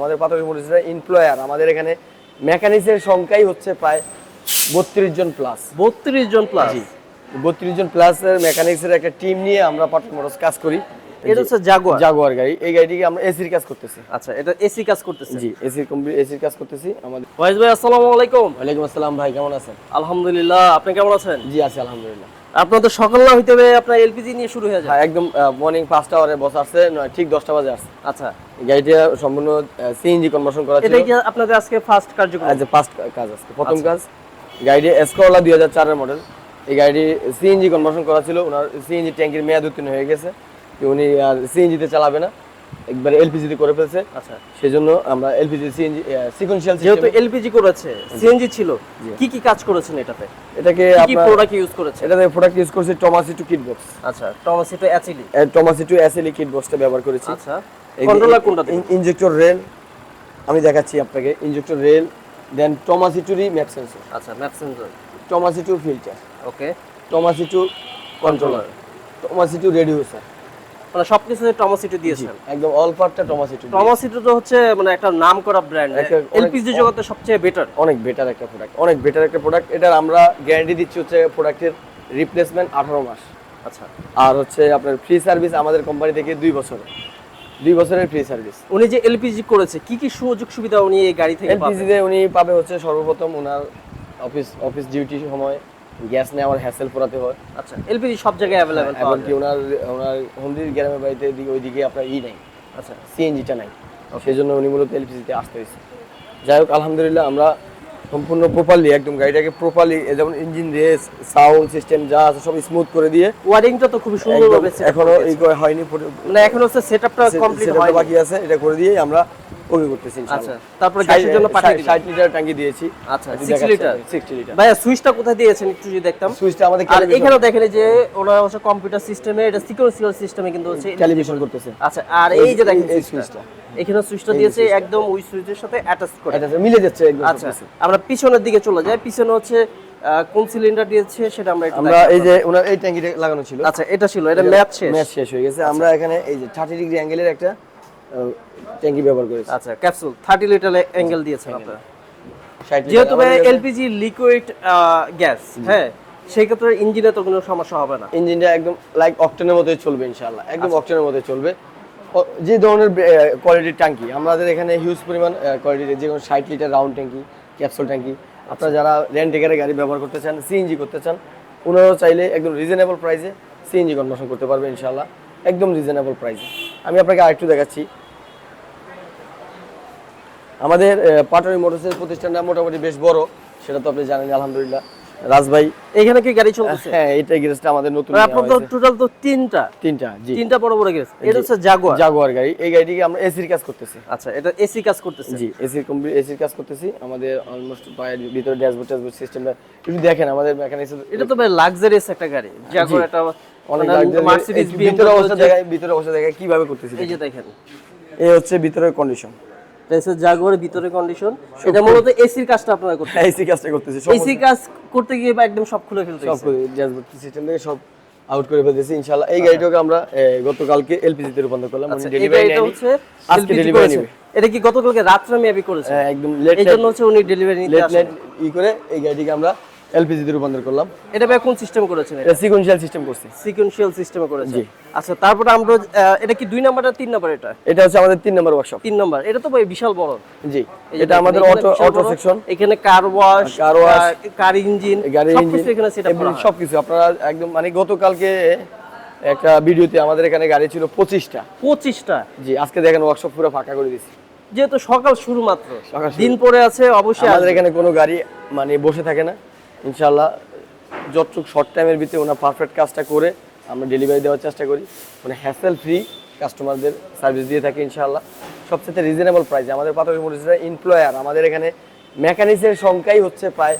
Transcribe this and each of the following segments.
আমাদের পাথর মোটরসের এমপ্লয়ার আমাদের এখানে মেকানিক্সের সংখ্যাই হচ্ছে প্রায় বত্রিশ জন প্লাস বত্রিশ জন প্লাস বত্রিশ জন প্লাসের মেকানিক্সের একটা টিম নিয়ে আমরা পাথর মোটরস কাজ করি। এটা হচ্ছে জাগুয়ার জাগুয়ার গাড়ি। এই গাড়িটিকে আমরা এসির কাজ করতেছি। আচ্ছা এটা এসি কাজ করতেছে? জি এসির এসির কাজ করতেছি। আমাদের ওয়াইজ ভাই আসসালামু আলাইকুম। ওয়ালাইকুম আসসালাম ভাই কেমন আছেন? আলহামদুলিল্লাহ আপনি কেমন আছেন? জি আছি আলহামদুলিল্লাহ। আপনার তো সকাল না হইতে হবে আপনার এলপিজি নিয়ে শুরু হয়ে যায়। হ্যাঁ একদম মর্নিং পাঁচটা আওয়ারে বস আসছে ঠিক দশটা বাজে আসছে। আচ্ছা। গাড়িটা সম্পূর্ণ সিএনজি কনভার্সন করা ছিল। এটা কি আপনাদের আজকে ফার্স্ট কার্যক্রম? আজ ফার্স্ট কাজ আজকে প্রথম কাজ। গাড়িটি এসকোলা দুই হাজার চারের মডেল এই গাড়িটি সিএনজি কনভার্সন করা ছিল ওনার সিএনজি ট্যাঙ্কির মেয়াদ উত্তীর্ণ হয়ে গেছে। উনি আর সিএনজিতে চালাবে না। একবারে এলপিজিতে করে ফেলছে। আচ্ছা। সেজন্য আমরা এলপিজি সিএনজি সিকোয়েন্সিয়াল যেহেতু এলপিজি করেছে সিএনজি ছিল কি কি কাজ করেছেন এটাতে? এটাকে কি কি প্রোডাক্ট ইউজ করেছে এটাতে প্রোডাক্ট ইউজ করছি টমাসি টু কিট বক্স আচ্ছা টমাসি তো Achille Tomasetto SLE kit বক্সটা ব্যবহার করেছি। আচ্ছা কন্ট্রোলার কোনটা ইনজেক্টর রেল আমি দেখাচ্ছি আপনাকে injector rail then টমাসি টুরি map sensor আচ্ছা map sensor টমাসি two filter okay টমাসি two controller টমাসি two reducer মানে সবকিছুতে টমাসিটো দিয়েছেন। একদম অল পার্টটা টমাসি টু টমাসিটো তো হচ্ছে মানে একটা নাম করা ব্র্যান্ড এলপিজি জগতে সবচেয়ে বেটার অনেক বেটার একটা প্রোডাক্ট অনেক বেটার একটা প্রোডাক্ট এটার আমরা গ্যারান্টি দিচ্ছি হচ্ছে প্রোডাক্টের রিপ্লেসমেন্ট আঠারো মাস। আচ্ছা। আর হচ্ছে আপনার ফ্রি সার্ভিস আমাদের কোম্পানি থেকে দুই বছর দুই বছরের ফ্রি সার্ভিস উনি যে এলপিজি করেছে কি কি সুযোগ সুবিধা উনি এই গাড়ি থেকে এলপিজিতে উনি পাবে হচ্ছে সর্বপ্রথম ওনার অফিস অফিস ডিউটি সময়। গ্যাস নেওয়ার হ্যাসেল পোড়াতে হয়। আচ্ছা এলপিজি সব জায়গায় অ্যাভেলেবেল পাওয়া এমনকি ওনার ওনার হন্দির গ্রামের বাড়িতে দিকে ওইদিকে আপনার ই নাই। আচ্ছা। সিএনজিটা নাই। সেই জন্য উনি মূলত এলপিজিতে আসতে হয়েছে। যাই হোক আলহামদুলিল্লাহ আমরা সম্পূর্ণ প্রপারলি একদম গাড়িটাকে প্রপারলি যেমন ইঞ্জিন দিয়ে সাউন্ড সিস্টেম যা আছে সব স্মুথ করে দিয়ে ওয়ারিংটা তো খুব একদম সুন্দরভাবে এখনও এই হয়নি পুরো- মানে এখন হচ্ছে সেটআপটা কমপ্লিট বাকি আছে এটা করে দিয়ে আমরা ওকে করতেছি আচ্ছা তারপরে গ্যাসের জন্য পাঠিয়ে 60 লিটার ট্যাঙ্কি দিয়েছি। আচ্ছা 60 লিটার 60 লিটার ভাইয়া সুইচটা কোথায় দিয়েছেন একটু যদি দেখতাম? সুইচটা আমাদের আর এখানেও দেখেন যে ওরা হচ্ছে কম্পিউটার সিস্টেমে এটা সিকোয়েন্সিয়াল সিস্টেমে কিন্তু হচ্ছে টেলিভিশন করতেছে। আচ্ছা আর এই যে দেখেন এই সুইচটা। সুইচটা। এখানে সুইচটা দিয়েছে একদম ওই সুইচের সাথে অ্যাটাচ করে। মিলে যাচ্ছে একদম আচ্ছা আমরা পিছনের দিকে চলে যাই। পিছনে হচ্ছে কোন সিলিন্ডার দিয়েছে সেটা আমরা একটু আমরা এই যে ওনার এই ট্যাঙ্কিটা লাগানো ছিল। আচ্ছা এটা ছিল এটা ম্যাচ শেষ। ম্যাচ শেষ হয়ে গেছে। আমরা এখানে এই যে 30 ডিগ্রি অ্যাঙ্গেলের একটা ট্যাঙ্কি ব্যবহার করেছি। আচ্ছা ক্যাপসুল 30 লিটার অ্যাঙ্গেল দিয়েছেন আপনারা যেহেতু ভাই এলপিজি লিকুইড গ্যাস হ্যাঁ সেই ক্ষেত্রে ইঞ্জিনে তো কোনো সমস্যা হবে না। ইঞ্জিনটা একদম লাইক অক্টেনের মতোই চলবে ইনশাআল্লাহ আচ্ছা। একদম অক্টেনের মতোই চলবে। যে ধরনের কোয়ালিটির ট্যাঙ্কি আমাদের এখানে হিউজ পরিমাণ কোয়ালিটির যে কোনো ষাট লিটার রাউন্ড ট্যাঙ্কি ক্যাপসুল ট্যাঙ্কি আপনারা যারা রেন্টেকারে গাড়ি ব্যবহার করতে চান সিএনজি করতে চান ওনারাও চাইলে একদম রিজনেবল প্রাইসে সিএনজি কনভার্সন করতে পারবে ইনশাআল্লাহ একদম রিজনেবল প্রাইসে আমি আপনাকে আরেকটু দেখাচ্ছি আমাদের পাটরি মোটরসের প্রতিষ্ঠানটা মোটামুটি বেশ বড় সেটা তো আপনি জানেন আলহামদুলিল্লাহ। রাজভাই এখানে কি গাড়ি চলতেছে? হ্যাঁ এইটাই গ্যারেজটা আমাদের নতুন মানে হয়েছে। টোটাল তো তিনটা। তিনটা জি। তিনটা বড় বড় গ্যাস এটা হচ্ছে জাগুয়ার জাগুয়ার গাড়ি এই গাড়িটিকে আমরা এসির কাজ করতেছি। আচ্ছা এটা এসি কাজ করতেছে। জি এসির কমপ্লিট এসির কাজ করতেছি। আমাদের অলমোস্ট পায়ের ভিতরে ড্যাশবোর্ড ট্যাশবোর্ড সিস্টেমটা একটু দেখেন আমাদের মেকানিক্স এটা তো ভাই লাক্সারিয়াস একটা গাড়ি। জাগুয়ার একটা অনেক মার্সিডিজ ভিতরে অবস্থা দেখায় ভিতরে অবস্থা দেখায় কীভাবে করতেছি এই যে দেখেন। এই হচ্ছে ভিতরের কন্ডিশন ভিতরে কন্ডিশন এটা মূলত এসির কাজটা আপনারা করতে এসি কাজটা করতেছি এসি কাজ করতে গিয়ে বা একদম সব খুলে ফেলতে সব সিস্টেম থেকে সব আউট করে ফেলতেছি ইনশাআল্লাহ। এই গাড়িটাকে আমরা গতকালকে এলপিজি তে রূপান্তর করলাম মানে ডেলিভারি এটা হচ্ছে আজকে ডেলিভারি। নেবে। এটা কি গতকালকে রাত্রে মেবি করেছে? করেছি একদম লেট এজন্য জন্য হচ্ছে উনি ডেলিভারি নিতে আসেন। লেট ই করে এই গাড়িটিকে আমরা এলপিজি তে রূপান্তর করলাম। এটা ভাই কোন সিস্টেম করেছেন এটা? সিকোয়েন্সিয়াল সিস্টেম করছি। সিকোয়েন্সিয়াল সিস্টেমে করেছে জি। আচ্ছা তারপরে আমরা এটা কি দুই নাম্বার না তিন নাম্বার এটা? এটা হচ্ছে আমাদের তিন নম্বর ওয়ার্কশপ তিন নাম্বার এটা তো ভাই বিশাল বড়। জি। এটা আমাদের অটো অটো সেকশন এখানে car wash Car wash, car engine সবকিছু ইঞ্জিন এখানে সেটআপ করা সবকিছু। আপনারা একদম মানে গতকালকে একটা ভিডিওতে আমাদের এখানে গাড়ি ছিল পঁচিশটা। পঁচিশটা? জি আজকে দেখেন ওয়ার্কশপ পুরো ফাঁকা করে দিছি যেহেতু সকাল শুরু মাত্র। দিন পরে আছে অবশ্যই আমাদের এখানে কোনো গাড়ি মানে বসে থাকে না। ইনশাল্লাহ যতটুকু শর্ট টাইমের ভিতরে ওনার পারফেক্ট কাজটা করে আমরা ডেলিভারি দেওয়ার চেষ্টা করি। মানে হ্যাসেল ফ্রি কাস্টমারদের সার্ভিস দিয়ে থাকি ইনশাল্লাহ সবচেয়ে রিজনেবল প্রাইস আমাদের পাথর মোটরসের এমপ্লয়ার আমাদের এখানে মেকানিক্সের সংখ্যাই হচ্ছে প্রায়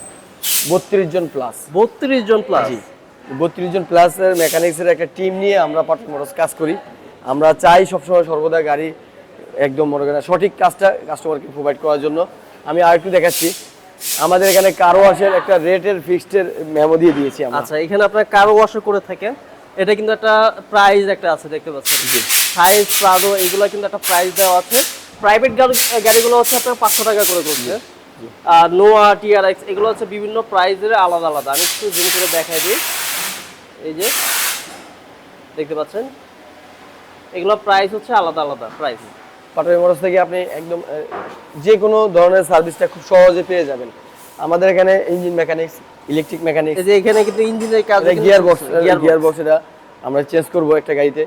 বত্রিশ জন প্লাস বত্রিশ জন প্লাস জি বত্রিশ জন প্লাসের মেকানিক্সের একটা টিম নিয়ে আমরা পাটন মোটরস কাজ করি। আমরা চাই সবসময় সর্বদা গাড়ি একদম মনে করেন সঠিক কাজটা কাস্টমারকে প্রোভাইড করার জন্য। আমি আর একটু দেখাচ্ছি আমাদের এখানে কারও আসের একটা রেটের ফিক্সডের মেমো দিয়ে দিয়েছি আমরা। আচ্ছা এখানে আপনার কারও ওয়াশও করে থাকেন। এটা কিন্তু একটা প্রাইস একটা আছে দেখতে পাচ্ছেন। সাইজ প্রাদো এগুলো কিন্তু একটা প্রাইস দেওয়া আছে। প্রাইভেট গাড়ি গাড়িগুলো হচ্ছে আপনার পাঁচশো টাকা করে করছে। আর নোয়া টিআরএক্স এগুলো হচ্ছে বিভিন্ন প্রাইজের আলাদা আলাদা। আমি একটু জুম করে দেখাই দিই। এই যে দেখতে পাচ্ছেন? এগুলো প্রাইস হচ্ছে আলাদা আলাদা প্রাইস পাটারি মোটরস থেকে আপনি একদম যে কোনো ধরনের সার্ভিসটা খুব সহজে পেয়ে যাবেন। আমাদের এখানে ইঞ্জিন মেকানিক্স ইলেকট্রিক মেকানিক্স এই যে এখানে কিন্তু ইঞ্জিনের কাজ গিয়ার বক্স গিয়ার বক্স এটা আমরা চেঞ্জ করব একটা গাড়িতে।